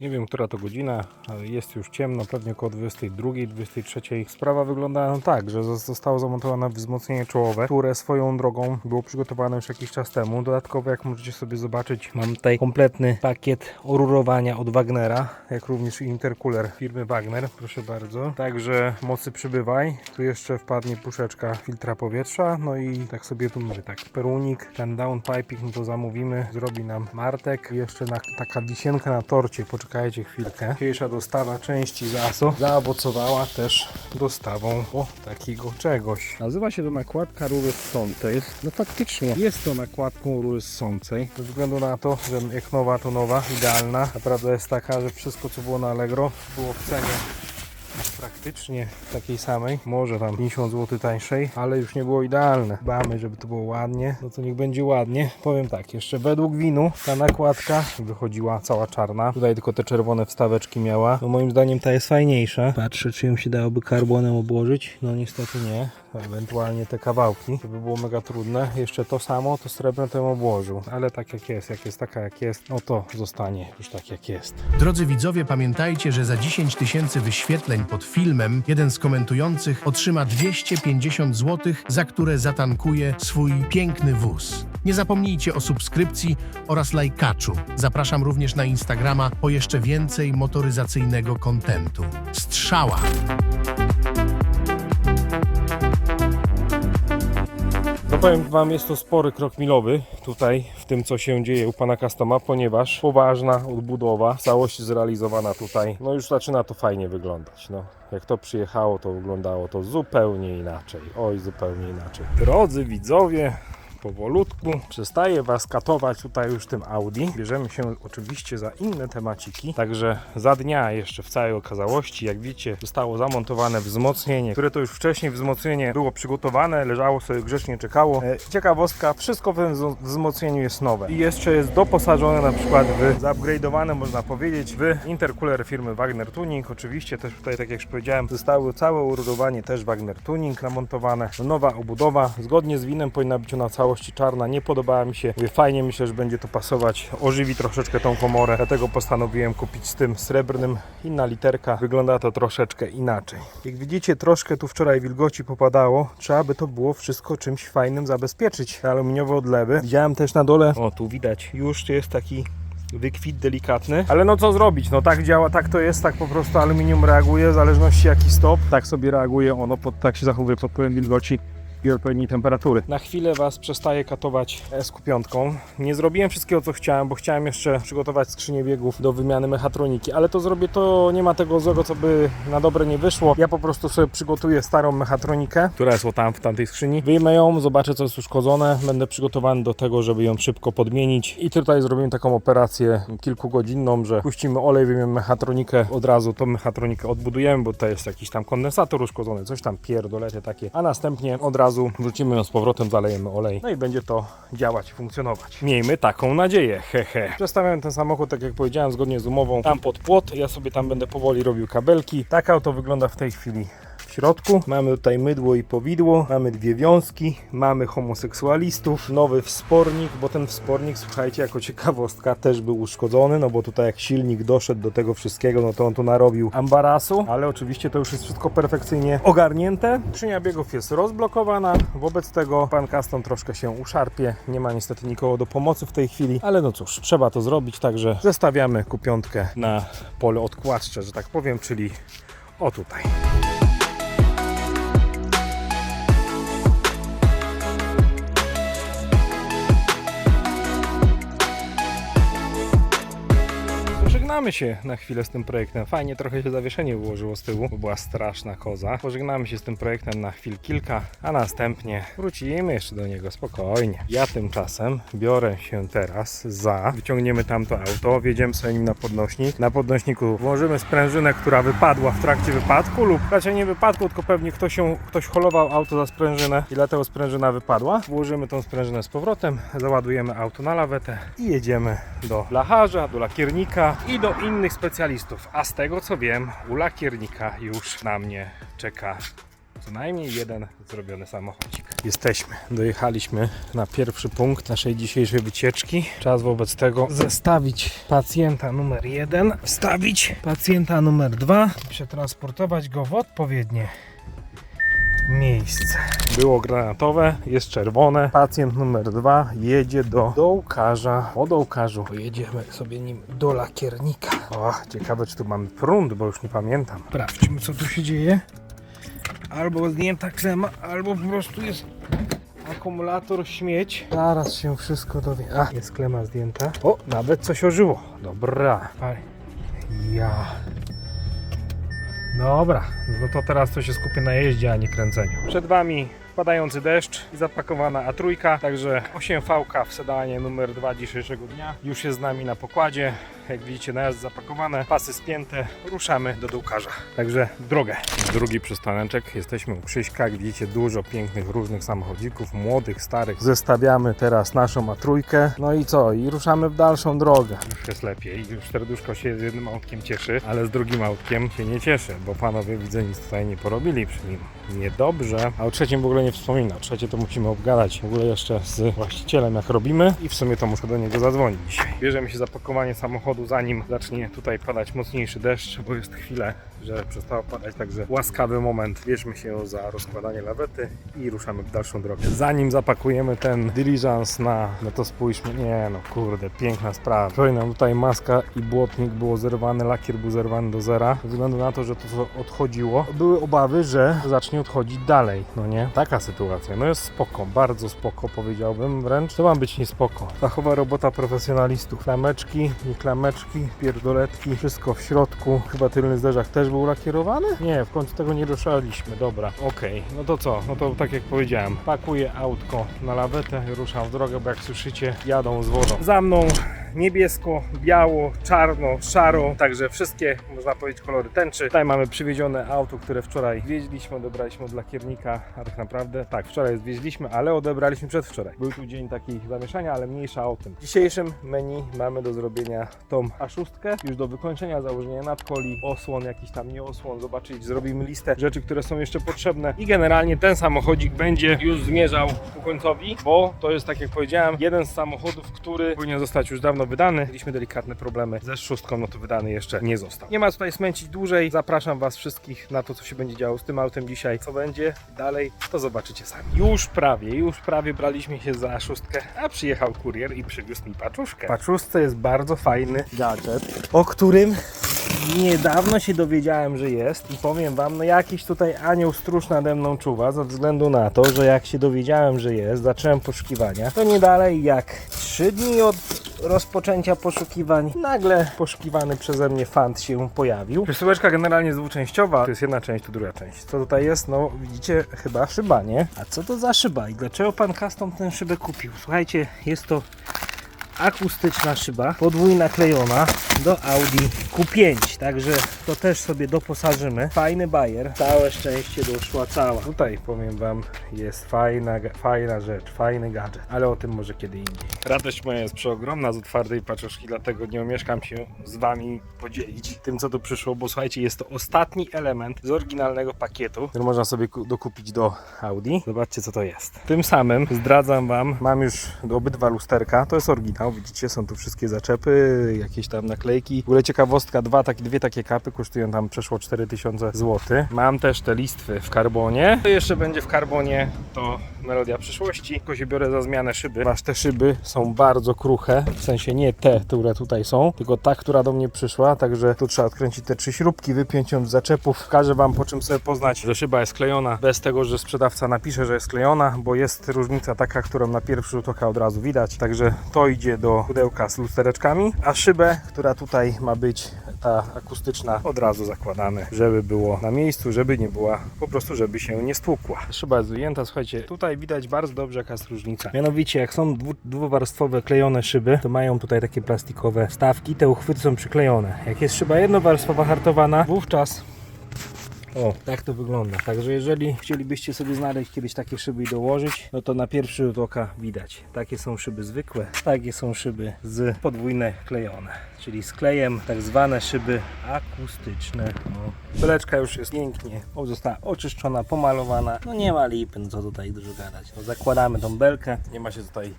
Nie wiem, która to godzina, jest już ciemno, pewnie około 22, 23. Sprawa wygląda tak, że zos- zostało zamontowane wzmocnienie czołowe, które swoją drogą było przygotowane już jakiś czas temu. Dodatkowo, jak możecie sobie zobaczyć, mam tutaj kompletny pakiet orurowania od Wagnera, jak również intercooler firmy Wagner, proszę bardzo. Także mocy przybywaj. Tu jeszcze wpadnie puszeczka filtra powietrza, no i tak sobie tu mówię, tak, perunik, ten downpiping, no to zamówimy, zrobi nam Martek. Jeszcze na, taka wisienka na torcie, poczekajcie chwilkę. Dzisiejsza dostawa części z ASO zaowocowała też dostawą o takiego czegoś. Nazywa się to nakładka rury ssącej. No faktycznie jest to nakładką rury ssącej. Ze względu na to, że jak nowa to nowa, idealna. A prawda jest taka, że wszystko co było na Allegro było w cenie praktycznie takiej samej, może tam 50 zł tańszej, ale już nie było idealne. Dbamy, żeby to było ładnie, no to niech będzie ładnie. Powiem tak, jeszcze według winu ta nakładka wychodziła cała czarna. Tutaj tylko te czerwone wstaweczki miała. No moim zdaniem ta jest fajniejsza. Patrzę, czy ją się dałoby karbonem obłożyć. No niestety nie. Ewentualnie te kawałki. To by było mega trudne. Jeszcze to samo, to srebrne to ją obłożył. Ale tak jak jest, jak jest taka jak jest, no to zostanie już tak jak jest. Drodzy widzowie, pamiętajcie, że za 10 tysięcy wyświetleń pod filmem jeden z komentujących otrzyma 250 zł, za które zatankuje swój piękny wóz. Nie zapomnijcie o subskrypcji oraz lajkaczu. Zapraszam również na Instagrama po jeszcze więcej motoryzacyjnego kontentu. Strzała! Powiem Wam, jest to spory krok milowy tutaj w tym, co się dzieje u Pana Customa, ponieważ poważna odbudowa, w całości zrealizowana tutaj, no już zaczyna to fajnie wyglądać. No, jak to przyjechało, to wyglądało to zupełnie inaczej. Oj, zupełnie inaczej. Drodzy widzowie, powolutku przestaję Was katować tutaj już tym Audi. Bierzemy się oczywiście za inne temaciki, także za dnia jeszcze w całej okazałości, jak widzicie, zostało zamontowane wzmocnienie, które to już wcześniej wzmocnienie było przygotowane, leżało sobie grzecznie czekało. E, Ciekawostka, wszystko w tym wz- wzmocnieniu jest nowe i jeszcze jest doposażone na przykład w zaupgrade'owane, można powiedzieć, w intercooler firmy Wagner Tuning. Oczywiście też tutaj, tak jak już powiedziałem, zostało całe ururowanie też Wagner Tuning namontowane. Nowa obudowa, zgodnie z winem powinna być ona w całości czarna, nie podobała mi się. Mówię, Fajnie myślę, że będzie to pasować, ożywi troszeczkę tą komorę, dlatego postanowiłem kupić z tym srebrnym. Inna literka, wygląda to troszeczkę inaczej. Jak widzicie, troszkę tu wczoraj wilgoci popadało, trzeba by to było wszystko czymś fajnym zabezpieczyć. Aluminiowe odlewy. Widziałem też na dole, o tu widać, już jest taki wykwit delikatny, ale no co zrobić, no tak działa, tak to jest, tak po prostu aluminium reaguje, w zależności jaki stop, tak sobie reaguje ono, pod, tak się zachowuje pod wpływem wilgoci i odpowiedniej temperatury. Na chwilę Was przestaję katować SQ5. Nie zrobiłem wszystkiego co chciałem, bo chciałem jeszcze przygotować skrzynię biegów do wymiany mechatroniki, ale to zrobię, to nie ma tego złego, co by na dobre nie wyszło. Ja po prostu sobie przygotuję starą mechatronikę, która jest tam w tamtej skrzyni. Wyjmę ją, zobaczę co jest uszkodzone, będę przygotowany do tego, żeby ją szybko podmienić i tutaj zrobimy taką operację kilkugodzinną, że puścimy olej, wyjmiemy mechatronikę, od razu tą mechatronikę odbudujemy, bo tutaj jest jakiś tam kondensator uszkodzony, coś tam pierdolecie takie, a następnie od razu wrzucimy ją z powrotem, zalejemy olej, no i będzie to działać i funkcjonować. Miejmy taką nadzieję, hehe. Przestawiam ten samochód, tak jak powiedziałem, zgodnie z umową, tam pod płot, ja sobie tam będę powoli robił kabelki. Tak auto wygląda w tej chwili w środku. Mamy tutaj mydło i powidło, mamy dwie wiązki, mamy homoseksualistów, nowy wspornik, bo ten wspornik, słuchajcie, jako ciekawostka też był uszkodzony, no bo tutaj jak silnik doszedł do tego wszystkiego, no to on tu narobił ambarasu, ale oczywiście to już jest wszystko perfekcyjnie ogarnięte. Skrzynia biegów jest rozblokowana, wobec tego pan Custom troszkę się uszarpie, nie ma niestety nikogo do pomocy w tej chwili, ale no cóż, trzeba to zrobić, także zestawiamy kupiątkę na pole odkładcze, że tak powiem, czyli o tutaj. Pożegnamy się na chwilę z tym projektem. Fajnie trochę się zawieszenie ułożyło z tyłu, bo była straszna koza. Pożegnamy się z tym projektem na chwil kilka, a następnie wrócimy jeszcze do niego spokojnie. Ja tymczasem biorę się teraz za, wyciągniemy tamto auto, wjedziemy sobie nim na podnośnik. Na podnośniku włożymy sprężynę, która wypadła w trakcie wypadku lub raczej nie wypadku, tylko pewnie ktoś, ktoś holował auto za sprężynę i dlatego sprężyna wypadła. Włożymy tą sprężynę z powrotem, załadujemy auto na lawetę i jedziemy do blacharza, do lakiernika i do innych specjalistów. A z tego co wiem, u lakiernika już na mnie czeka co najmniej jeden zrobiony samochodzik. Jesteśmy. Dojechaliśmy na pierwszy punkt naszej dzisiejszej wycieczki. Czas wobec tego zestawić pacjenta numer jeden, wstawić pacjenta numer dwa przetransportować go w odpowiednie miejsce. Było granatowe, jest czerwone. Pacjent numer dwa jedzie do dołkarza. Po dołkarzu pojedziemy sobie nim do lakiernika. O, ciekawe czy tu mamy prąd, bo już nie pamiętam. Sprawdźmy co tu się dzieje. Albo zdjęta klema, albo po prostu jest akumulator śmieć. Zaraz się wszystko dowie. A, jest klema zdjęta. O, nawet coś ożyło. Dobra. Ja. Dobra, no to teraz to się skupię na jeździe, a nie kręceniu. Przed Wami padający deszcz i zapakowana A3, także 8 v w sedanie numer 2 dzisiejszego dnia. Już jest z nami na pokładzie. Jak widzicie, najazd zapakowane, pasy spięte. Ruszamy do Dułkarza. Także w drogę. Drugi przystaneczek. Jesteśmy u Krzyśka. Jak widzicie, dużo pięknych, różnych samochodzików, młodych, starych. Zestawiamy teraz naszą A3. No i co? I ruszamy w dalszą drogę. Już jest lepiej. Już serduszko się z jednym autkiem cieszy, ale z drugim autkiem się nie cieszy, bo panowie widzę nic tutaj nie porobili przy nim. Niedobrze. A o trzecim w ogóle nie wspomina. Trzecie to musimy obgadać w ogóle jeszcze z właścicielem jak robimy i w sumie to muszę do niego zadzwonić dzisiaj. Bierzemy się za pakowanie samochodu zanim zacznie tutaj padać mocniejszy deszcz, bo jest chwilę, że przestało padać, także łaskawy moment. Bierzmy się za rozkładanie lawety i ruszamy w dalszą drogę. Zanim zapakujemy ten diligence na, no to spójrzmy, nie no kurde, piękna sprawa. Powiem nam tutaj maska i błotnik było zerwany, lakier był zerwany do zera, ze względu na to, że to co odchodziło. Były obawy, że zacznie odchodzić dalej, no nie? Taka sytuacja, no jest spoko, bardzo spoko powiedziałbym wręcz. To ma być niespoko. Fachowa robota profesjonalistów. Klameczki, nie klameczki, pierdoletki, wszystko w środku. Chyba tylny zderzak też był lakierowany? Nie, w końcu tego nie ruszaliśmy, dobra. Okej, no to co? No to tak jak powiedziałem, pakuję autko na lawetę, ruszam w drogę, bo jak słyszycie, jadą z wodą. Za mną niebiesko, biało, czarno, szaro, także wszystkie, można powiedzieć, kolory tęczy. Tutaj mamy przywiezione auto, które wczoraj wieźliśmy, odebraliśmy od lakiernika, a tak naprawdę, tak, wczoraj zwieźliśmy, ale odebraliśmy przedwczoraj. Był tu dzień taki zamieszania, ale mniejsza o tym. W dzisiejszym menu mamy do zrobienia tą A6, już do wykończenia, założenia nadkoli, osłon, jakiś tam nie osłon, zobaczyć, zrobimy listę rzeczy, które są jeszcze potrzebne i generalnie ten samochodzik będzie już zmierzał ku końcowi, bo to jest, tak jak powiedziałem, jeden z samochodów, który powinien zostać już dawno wydany. Mieliśmy delikatne problemy ze szóstką, no to wydany jeszcze nie został. Nie ma tutaj smęcić dłużej, zapraszam Was wszystkich na to, co się będzie działo z tym autem dzisiaj. Co będzie dalej, to zobaczycie sami. Już prawie, już prawie braliśmy się za szóstkę, a przyjechał kurier i przywiózł mi paczuszkę. Paczuszce jest bardzo fajny gadżet, o którym Niedawno się dowiedziałem, że jest i powiem wam, no jakiś tutaj anioł stróż nade mną czuwa, ze względu na to, że jak się dowiedziałem, że jest, zacząłem poszukiwania, to nie dalej jak 3 dni od rozpoczęcia poszukiwań, nagle poszukiwany przeze mnie fant się pojawił. Przesyłeczka generalnie jest dwuczęściowa, to jest jedna część, tu druga część. Co tutaj jest? No widzicie, chyba szyba, nie? A co to za szyba i dlaczego pan custom tę szybę kupił? Słuchajcie, jest to akustyczna szyba, podwójna klejona do Audi Q5, także to też sobie doposażymy. Fajny bajer, całe szczęście doszła cała. Tutaj powiem Wam, jest fajna, fajna rzecz, fajny gadżet, ale o tym może kiedy indziej. Radość moja jest przeogromna z otwartej paczuszki, dlatego nie omieszkam się z Wami podzielić tym, co tu przyszło, bo słuchajcie, jest to ostatni element z oryginalnego pakietu, który można sobie ku- dokupić do Audi. Zobaczcie, co to jest. Tym samym zdradzam Wam, mam już obydwa lusterka, to jest oryginał, widzicie, są tu wszystkie zaczepy, jakieś tam naklejki. W ogóle ciekawostka, dwa, takie, dwie takie kapy kosztują tam przeszło 4000 zł. Mam też te listwy w karbonie. To jeszcze będzie w karbonie, to melodia przyszłości. Tylko się biorę za zmianę szyby, ponieważ te szyby są bardzo kruche, w sensie nie te, które tutaj są, tylko ta, która do mnie przyszła, także tu trzeba odkręcić te trzy śrubki, wypiąć ją z zaczepów. Pokażę Wam po czym sobie poznać, że szyba jest klejona, bez tego, że sprzedawca napisze, że jest klejona, bo jest różnica taka, którą na pierwszy rzut oka od razu widać, także to idzie do pudełka z lustereczkami, a szybę, która tutaj ma być ta akustyczna, od razu zakładamy, żeby było na miejscu, żeby nie była, po prostu żeby się nie stłukła. Szyba jest wyjęta, słuchajcie, tutaj widać bardzo dobrze jaka jest różnica. Mianowicie jak są dwu, dwuwarstwowe klejone szyby, to mają tutaj takie plastikowe wstawki, te uchwyty są przyklejone. Jak jest szyba jednowarstwowa hartowana, wówczas O, tak to wygląda. Także jeżeli chcielibyście sobie znaleźć kiedyś takie szyby i dołożyć, no to na pierwszy rzut oka widać. Takie są szyby zwykłe, takie są szyby z podwójne klejone, czyli z klejem tak zwane szyby akustyczne. No. Beleczka już jest pięknie, o, została oczyszczona, pomalowana. No nie ma lipy, no co tutaj dużo gadać. No, zakładamy tą belkę. Nie ma się tutaj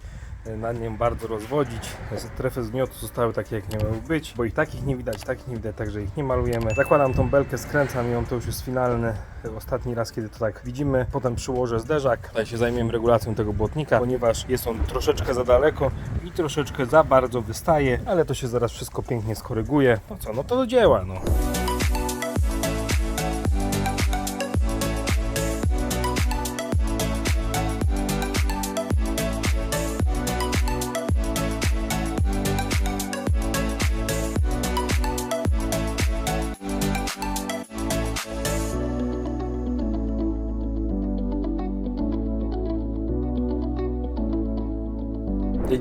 nad nią bardzo rozwodzić. Strefy zgniotu zostały takie jak nie miały być, bo ich takich nie widać, takich nie widać, także ich nie malujemy. Zakładam tą belkę, skręcam ją, to już jest finalny, ostatni raz kiedy to tak widzimy. Potem przyłożę zderzak. Tutaj się zajmiemy regulacją tego błotnika, ponieważ jest on troszeczkę za daleko i troszeczkę za bardzo wystaje, ale to się zaraz wszystko pięknie skoryguje. No co, no to do dzieła, no.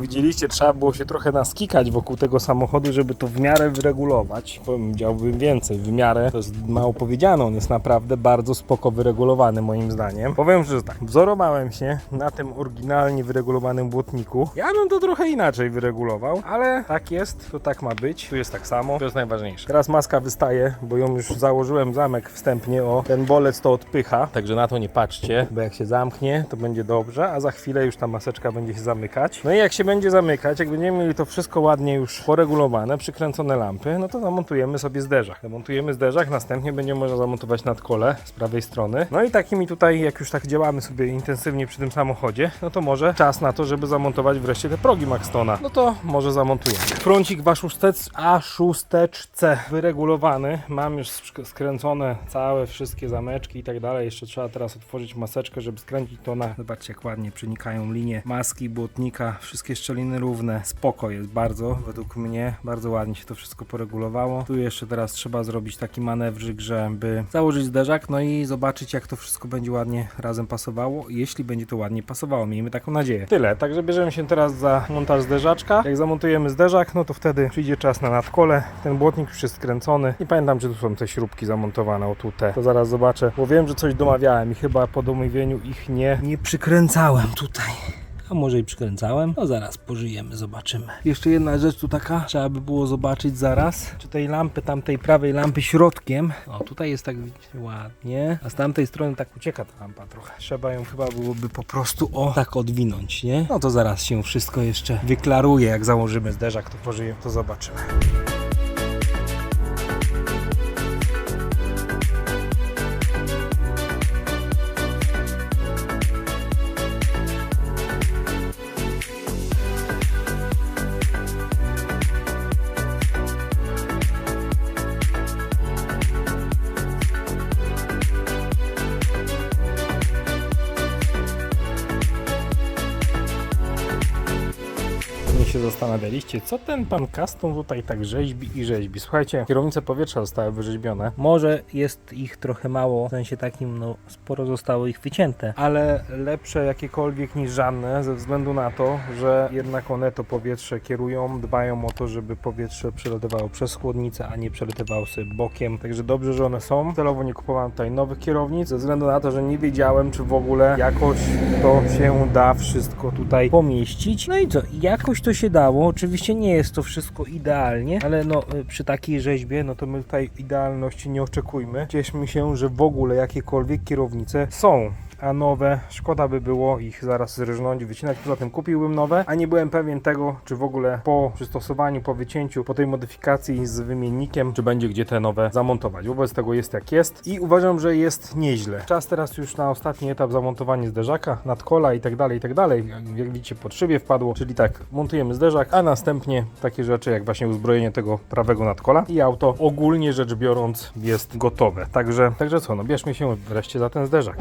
Widzieliście, trzeba było się trochę naskikać wokół tego samochodu, żeby to w miarę wyregulować. Powiedziałbym więcej, w miarę to jest mało powiedziane, on jest naprawdę bardzo spoko wyregulowany moim zdaniem. Powiem, że tak, wzorowałem się na tym oryginalnie wyregulowanym błotniku. Ja bym to trochę inaczej wyregulował, ale tak jest, to tak ma być. Tu jest tak samo, to jest najważniejsze. Teraz maska wystaje, bo ją już założyłem zamek wstępnie, o ten bolec to odpycha, także na to nie patrzcie, bo jak się zamknie, to będzie dobrze, a za chwilę już ta maseczka będzie się zamykać. No i jak się będzie zamykać, jak będziemy mieli to wszystko ładnie już poregulowane, przykręcone lampy, no to zamontujemy sobie zderzak. Zamontujemy zderzak, następnie będzie można zamontować nadkole z prawej strony. No i takimi tutaj, jak już tak działamy sobie intensywnie przy tym samochodzie, no to może czas na to, żeby zamontować wreszcie te progi Maxtona. No to może zamontujemy. Froncik w A6, A6 wyregulowany. Mam już sk- skręcone całe wszystkie zameczki i tak dalej. Jeszcze trzeba teraz otworzyć maseczkę, żeby skręcić to na... Zobaczcie jak ładnie przenikają linie maski, błotnika, wszystkie szczeliny równe. Spoko jest bardzo, według mnie. Bardzo ładnie się to wszystko poregulowało. Tu jeszcze teraz trzeba zrobić taki manewrzyk, żeby założyć zderzak, no i zobaczyć jak to wszystko będzie ładnie razem pasowało. Jeśli będzie to ładnie pasowało, miejmy taką nadzieję. Tyle, także bierzemy się teraz za montaż zderzaczka. Jak zamontujemy zderzak, no to wtedy przyjdzie czas na nadkole. Ten błotnik już jest skręcony. Nie pamiętam, czy tu są te śrubki zamontowane, o tu te. To zaraz zobaczę, bo wiem, że coś domawiałem i chyba po domówieniu ich nie, nie przykręcałem tutaj. A może i przykręcałem? No zaraz pożyjemy, zobaczymy. Jeszcze jedna rzecz tu taka, trzeba by było zobaczyć zaraz, czy tej lampy, tamtej prawej lampy środkiem. O, tutaj jest tak ładnie, a z tamtej strony tak ucieka ta lampa trochę. Trzeba ją chyba byłoby po prostu o tak odwinąć, nie? No to zaraz się wszystko jeszcze wyklaruje, jak założymy zderzak, to pożyjemy, to zobaczymy. Się zastanawialiście, co ten pan Custom tutaj tak rzeźbi i rzeźbi. Słuchajcie, kierownice powietrza zostały wyrzeźbione. Może jest ich trochę mało, w sensie takim, no sporo zostało ich wycięte. ale lepsze jakiekolwiek niż żadne, ze względu na to, że jednak one to powietrze kierują, dbają o to, żeby powietrze przelatywało przez chłodnicę, a nie przelatywało sobie bokiem. Także dobrze, że one są. Celowo nie kupowałem tutaj nowych kierownic, ze względu na to, że nie wiedziałem, czy w ogóle jakoś to się da wszystko tutaj pomieścić. No i co, jakoś to się Oczywiście nie jest to wszystko idealnie, ale no y, przy takiej rzeźbie, No to my tutaj idealności nie oczekujmy. Cieszmy się, że w ogóle jakiekolwiek kierownice są. A nowe, szkoda by było ich zaraz zrżnąć, wycinać. Poza tym kupiłbym nowe, a nie byłem pewien tego, czy w ogóle po przystosowaniu, po wycięciu, po tej modyfikacji z wymiennikiem, czy będzie gdzie te nowe zamontować. Wobec tego jest jak jest i uważam, że jest nieźle. Czas teraz już na ostatni etap zamontowanie zderzaka, nadkola i tak dalej, i tak dalej. Jak widzicie, pod szybie wpadło, czyli tak, montujemy zderzak, a następnie takie rzeczy jak właśnie uzbrojenie tego prawego nadkola i auto ogólnie rzecz biorąc jest gotowe. Także, także co, no bierzmy się wreszcie za ten zderzak.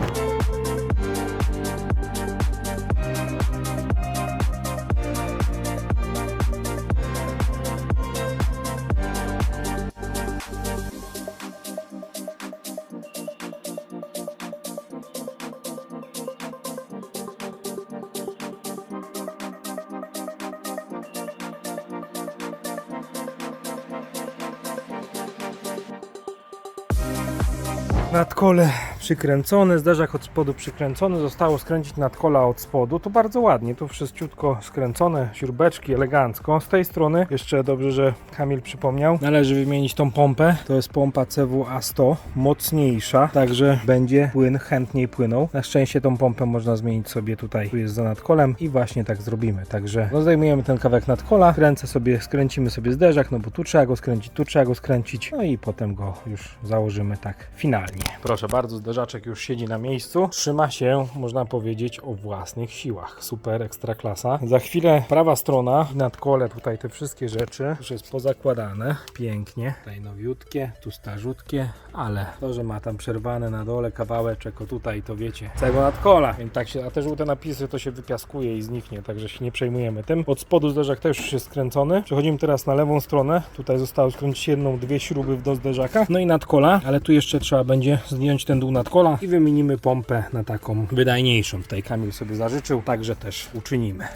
Nadkole przykręcone, zderzak od spodu przykręcony, zostało skręcić nadkola od spodu, to bardzo ładnie, tu wszystciutko skręcone, śrubeczki elegancko. Z tej strony, jeszcze dobrze, że Kamil przypomniał, należy wymienić tą pompę, to jest pompa CWA 100, mocniejsza, także będzie płyn chętniej płynął. Na szczęście tą pompę można zmienić sobie tutaj, tu jest za nadkolem i właśnie tak zrobimy, także no, zdejmujemy ten kawałek nadkola, kręcę sobie, skręcimy sobie zderzak, no bo tu trzeba go skręcić, tu trzeba go skręcić, no i potem go już założymy tak finalnie. Proszę bardzo, zderzaczek już siedzi na miejscu. Trzyma się, można powiedzieć, o własnych siłach. Super, ekstra klasa. Za chwilę prawa strona, nadkole tutaj te wszystkie rzeczy już jest pozakładane. Pięknie. Tutaj nowiutkie, tu starzutkie, ale to, że ma tam przerwane na dole kawałeczek, o tutaj, to wiecie, całego nadkola. Więc tak się, a te napisy to się wypiaskuje i zniknie, także się nie przejmujemy tym. Od spodu zderzak też już jest skręcony. Przechodzimy teraz na lewą stronę. Tutaj zostało skręcić jedną, dwie śruby do zderzaka. No i nadkola, ale tu jeszcze trzeba będzie zdjąć ten dół nadkola i wymienimy pompę na taką wydajniejszą. Tutaj Kamil sobie zażyczył, także też uczynimy.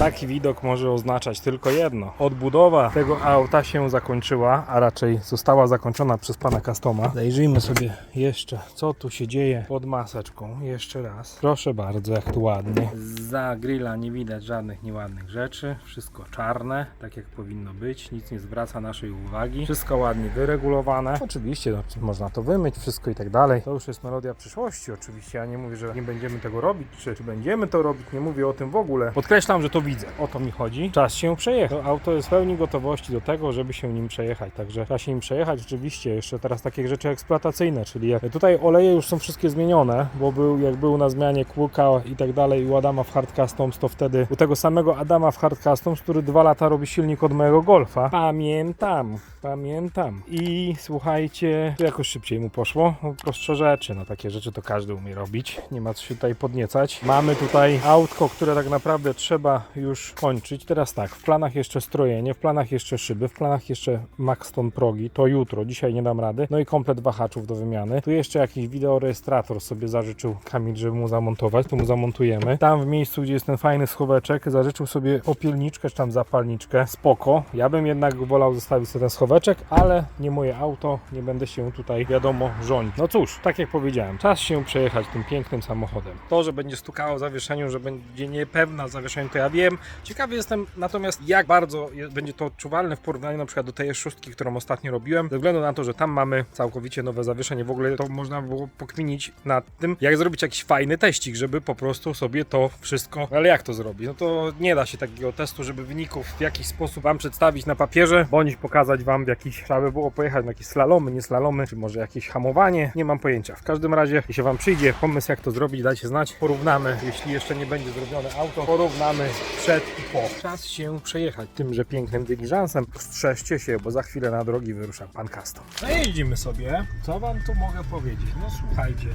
Taki widok może oznaczać tylko jedno. Odbudowa tego auta się zakończyła, a raczej została zakończona przez pana Customa. Zajrzyjmy sobie jeszcze, co tu się dzieje pod maseczką. Jeszcze raz. Proszę bardzo, jak tu ładnie. Za grilla nie widać żadnych nieładnych rzeczy. Wszystko czarne, tak jak powinno być. Nic nie zwraca naszej uwagi. Wszystko ładnie wyregulowane. Oczywiście no, można to wymyć, wszystko i tak dalej. To już jest melodia przyszłości. Oczywiście ja nie mówię, że nie będziemy tego robić, czy, czy będziemy to robić. Nie mówię o tym w ogóle. Podkreślam, że to widzę. O to mi chodzi. Czas się przejechać. To auto jest w pełni gotowości do tego, żeby się nim przejechać. Także trzeba się nim przejechać. Oczywiście jeszcze teraz takie rzeczy eksploatacyjne, czyli tutaj oleje już są wszystkie zmienione, bo był jak był na zmianie kłuka i tak dalej u Adama w Hard Customs, to wtedy u tego samego Adama w Hard Customs, który dwa lata robi silnik od mojego Golfa. Pamiętam, pamiętam. I słuchajcie, jakoś szybciej mu poszło. No, prostsze rzeczy, no takie rzeczy to każdy umie robić. Nie ma co się tutaj podniecać. Mamy tutaj autko, które tak naprawdę trzeba już kończyć. Teraz tak, w planach jeszcze strojenie, w planach jeszcze szyby, w planach jeszcze Maxton progi, to jutro, dzisiaj nie dam rady. No i komplet wahaczów do wymiany. Tu jeszcze jakiś wideorejestrator sobie zażyczył Kamil, żeby mu zamontować, to mu zamontujemy. Tam w miejscu, gdzie jest ten fajny schoweczek, zażyczył sobie opielniczkę, czy tam zapalniczkę, spoko. Ja bym jednak wolał zostawić sobie ten schoweczek, ale nie moje auto, nie będę się tutaj, wiadomo, rządzić. No cóż, tak jak powiedziałem, czas się przejechać tym pięknym samochodem. To, że będzie stukało w zawieszeniu, że będzie niepewna w zawieszeniu, to ja wiem. Ciekawy jestem natomiast, jak bardzo będzie to odczuwalne w porównaniu na przykład do tej szóstki, którą ostatnio robiłem, ze względu na to, że tam mamy całkowicie nowe zawieszenie. W ogóle to można było pokminić nad tym, jak zrobić jakiś fajny teścik, żeby po prostu sobie to wszystko. Ale jak to zrobić? No to nie da się takiego testu, żeby wyników w jakiś sposób Wam przedstawić na papierze, bądź pokazać Wam w jakiś, trzeba by było pojechać na jakieś slalomy, nie slalomy, czy może jakieś hamowanie. Nie mam pojęcia. W każdym razie, jeśli Wam przyjdzie pomysł, jak to zrobić, dajcie znać. Porównamy, jeśli jeszcze nie będzie zrobione auto, porównamy przed i po. Czas się przejechać tymże pięknym dyliżansem. Strzeżcie się, bo za chwilę na drogi wyrusza Pan Custom. No jeździmy sobie. Co Wam tu mogę powiedzieć? No słuchajcie.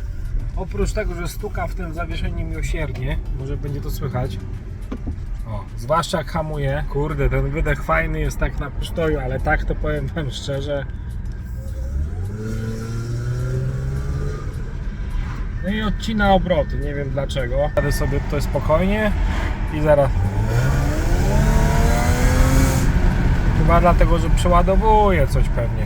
Oprócz tego, że stuka w tym zawieszeniu miłosiernie, może będzie to słychać. O, zwłaszcza jak hamuje. Kurde, ten wydech fajny jest tak na przystoju, ale tak to powiem Wam szczerze. No i odcina obroty, nie wiem dlaczego. Jadę sobie tutaj spokojnie i zaraz. Chyba dlatego, że przeładowuje coś pewnie.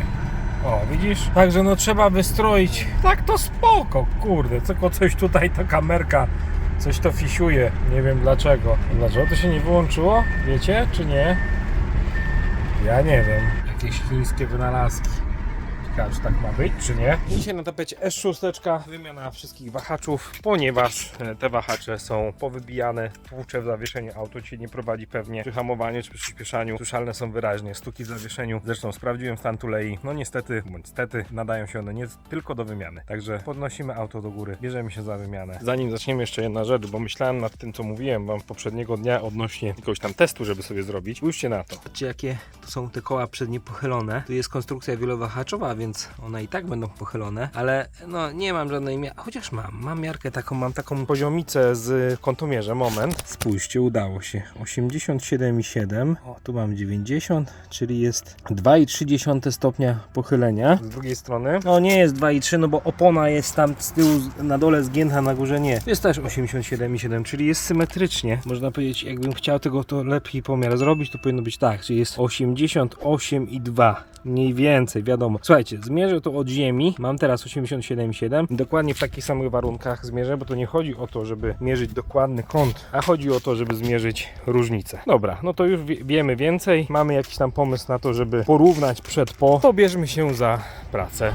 O, widzisz? Także no trzeba wystroić. Tak to spoko, kurde. Tylko coś tutaj ta kamerka coś to fisiuje. Nie wiem dlaczego. Dlaczego to się nie wyłączyło? Wiecie czy nie? Ja nie wiem. Jakieś chińskie wynalazki. Ciekawe, czy tak ma być, czy nie? Dzisiaj na tapecie S6, wymiana wszystkich wahaczów, ponieważ e, te wahacze są powybijane, tłucze w zawieszeniu, auto Cię nie prowadzi pewnie przy hamowaniu czy przy przyspieszaniu. Słyszalne są wyraźnie, stuki w zawieszeniu. Zresztą sprawdziłem stan tulei. No niestety, bądź stety, nadają się one nie tylko do wymiany. Także podnosimy auto do góry, bierzemy się za wymianę. Zanim zaczniemy jeszcze jedna rzecz, bo myślałem nad tym, co mówiłem Wam poprzedniego dnia odnośnie jakiegoś tam testu, żeby sobie zrobić. Spójrzcie na to. Patrzcie, jakie tu są te koła przednie pochylone. Tu jest konstrukcja wielowahaczowa, a więc one i tak będą pochylone, ale no nie mam żadnej miarki, chociaż mam, mam miarkę taką, mam taką Poziomicę z kątomierzem, moment. Spójrzcie, udało się. 87,7. O, tu mam 90, czyli jest 2,3 stopnia pochylenia. Z drugiej strony No nie jest 2,3, no bo opona jest tam z tyłu na dole zgięta, na górze nie. Jest też 87,7, czyli jest symetrycznie. Można powiedzieć, jakbym chciał tego to lepiej pomiar zrobić, to powinno być tak, czyli jest 88,2. Mniej więcej, wiadomo. Słuchajcie, zmierzę to od ziemi. Mam teraz 87,7. dokładnie w takich samych warunkach zmierzę, bo to nie chodzi o to, żeby mierzyć dokładny kąt, a chodzi o to, żeby zmierzyć różnicę. Dobra, no to już wie- wiemy więcej, mamy jakiś tam pomysł na to, żeby porównać przed po, to bierzmy się za pracę.